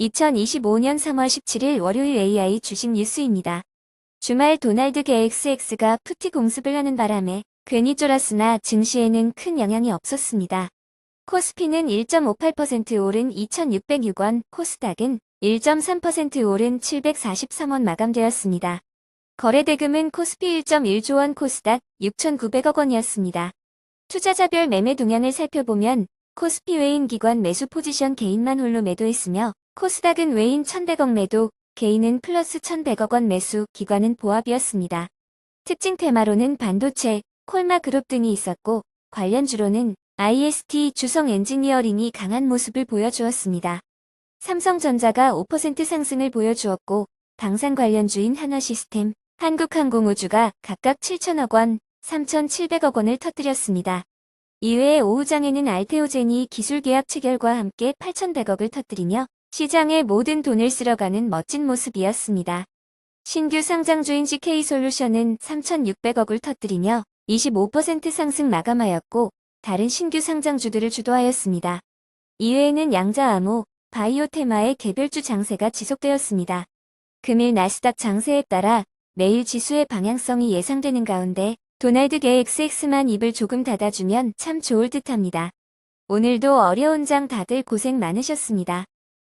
2025년 3월 17일 월요일 AI 주식 뉴스입니다. 주말 도날드 KXX가 푸티 공습을 하는 바람에 괜히 쫄았으나 증시에는 큰 영향이 없었습니다. 코스피는 1.58% 오른 2,606원, 코스닥은 1.3% 오른 743원 마감되었습니다. 거래대금은 코스피 1.1조 원, 코스닥 6,900억 원이었습니다. 투자자별 매매 동향을 살펴보면 코스피 외인 기관 매수 포지션 개인만 홀로 매도했으며 코스닥은 외인 1,100억 매도, 개인은 플러스 1,100억 원 매수, 기관은 보합이었습니다. 특징 테마로는 반도체, 콜마 그룹 등이 있었고 관련주로는 IST 주성 엔지니어링이 강한 모습을 보여주었습니다. 삼성전자가 5% 상승을 보여주었고 방산 관련주인 한화시스템, 한국항공우주가 각각 7천억 원, 3,700억 원을 터뜨렸습니다. 이외에 오후장에는 알테오젠이 기술계약 체결과 함께 8,100억을 터뜨리며 시장에 모든 돈을 쓸어가는 멋진 모습이었습니다. 신규 상장주인 GK솔루션은 3,600억을 터뜨리며 25% 상승 마감하였고 다른 신규 상장주들을 주도하였습니다. 이외에는 양자암호, 바이오테마의 개별주 장세가 지속되었습니다. 금일 나스닥 장세에 따라 내일 지수의 방향성이 예상되는 가운데 도날드 KXX만 입을 조금 닫아주면 참 좋을 듯합니다. 오늘도 어려운 장 다들 고생 많으셨습니다.